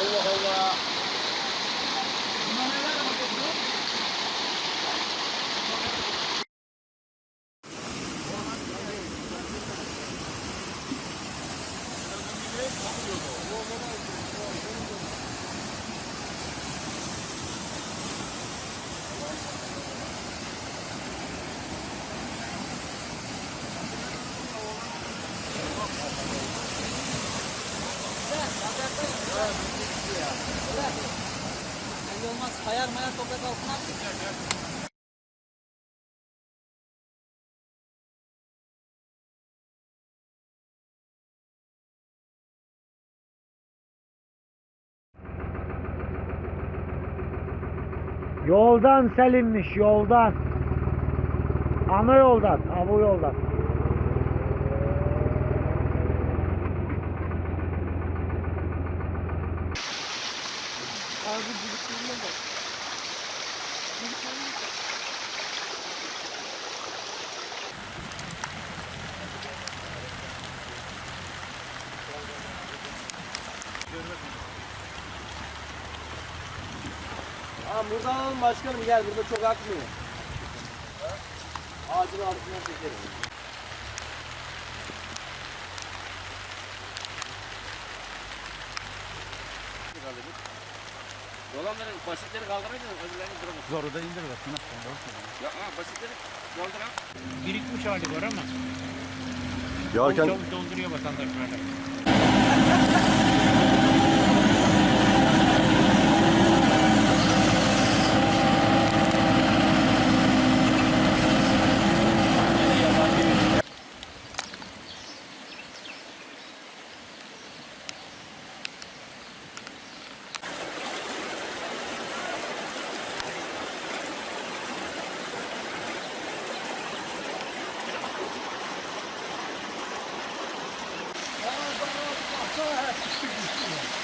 Allah Allah. Belli olmaz. Kayar mayar toprak altına attık. Yoldan selinmiş yoldan. Ana yoldan. Ha bu yoldan. Tamam buradan alalım başkanım gel burada çok akmıyor. Ağacın altına çekelim. Dolanların basitleri kaldırınca öbürlerini duramaz. Zoru da indir bakın. Ya ha, basitleri kaldır ha. Birikmiş hali var ama Yağarken çabuk dolduruyor vatandaşlarla.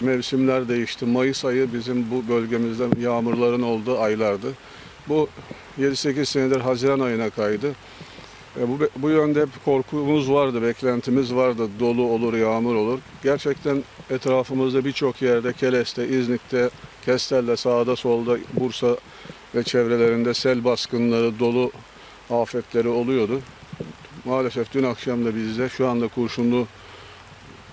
mevsimler değişti. Mayıs ayı bizim bu bölgemizde yağmurların olduğu aylardı. Bu 7-8 senedir Haziran ayına kaydı. E, Bu, bu yönde hep korkumuz vardı, beklentimiz vardı. Dolu olur, yağmur olur. Gerçekten etrafımızda birçok yerde, Keles'te, İznik'te, Kestel'de, sağda solda, Bursa ve çevrelerinde sel baskınları, dolu afetleri oluyordu. Maalesef dün akşam da biz de şu anda Kurşunlu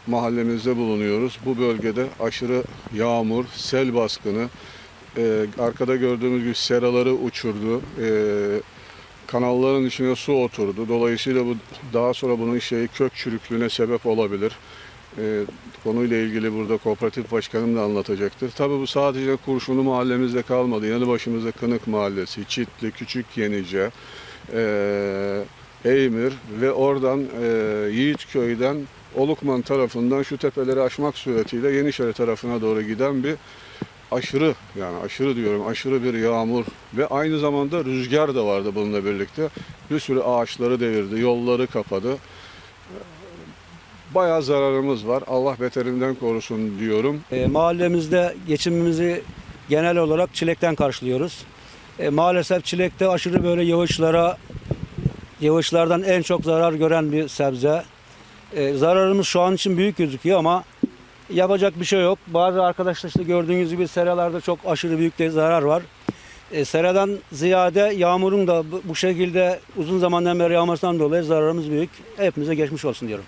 mahallemizde bulunuyoruz. Bu bölgede aşırı yağmur, sel baskını, e, arkada gördüğümüz gibi seraları uçurdu, e, kanalların içine su oturdu. Dolayısıyla bu daha sonra bunun şeyi kök çürüklüğüne sebep olabilir. E, konuyla ilgili burada kooperatif başkanım da anlatacaktır. Tabii bu sadece Kurşunlu mahallemizde kalmadı. Yanı başımızda Kınık Mahallesi, Çitli, Küçük Yenice, e, Eymir ve oradan e, Yiğitköy'den Olukman tarafından şu tepeleri aşmak suretiyle Yenişehir tarafına doğru giden bir aşırı yani aşırı diyorum aşırı bir yağmur ve aynı zamanda rüzgar da vardı bununla birlikte. Bir sürü ağaçları devirdi, yolları kapadı. Bayağı zararımız var. Allah beterinden korusun diyorum. E, mahallemizde geçimimizi genel olarak çilekten karşılıyoruz. E, maalesef çilekte aşırı böyle yağışlara, yağışlardan en çok zarar gören bir sebze. E, zararımız şu an için büyük gözüküyor ama yapacak bir şey yok. Bazı arkadaşlar işte gördüğünüz gibi seralarda çok aşırı büyük de zarar var. E, seradan ziyade yağmurun da bu- şekilde uzun zamandan beri yağmasından dolayı zararımız büyük. Hepimize geçmiş olsun diyorum.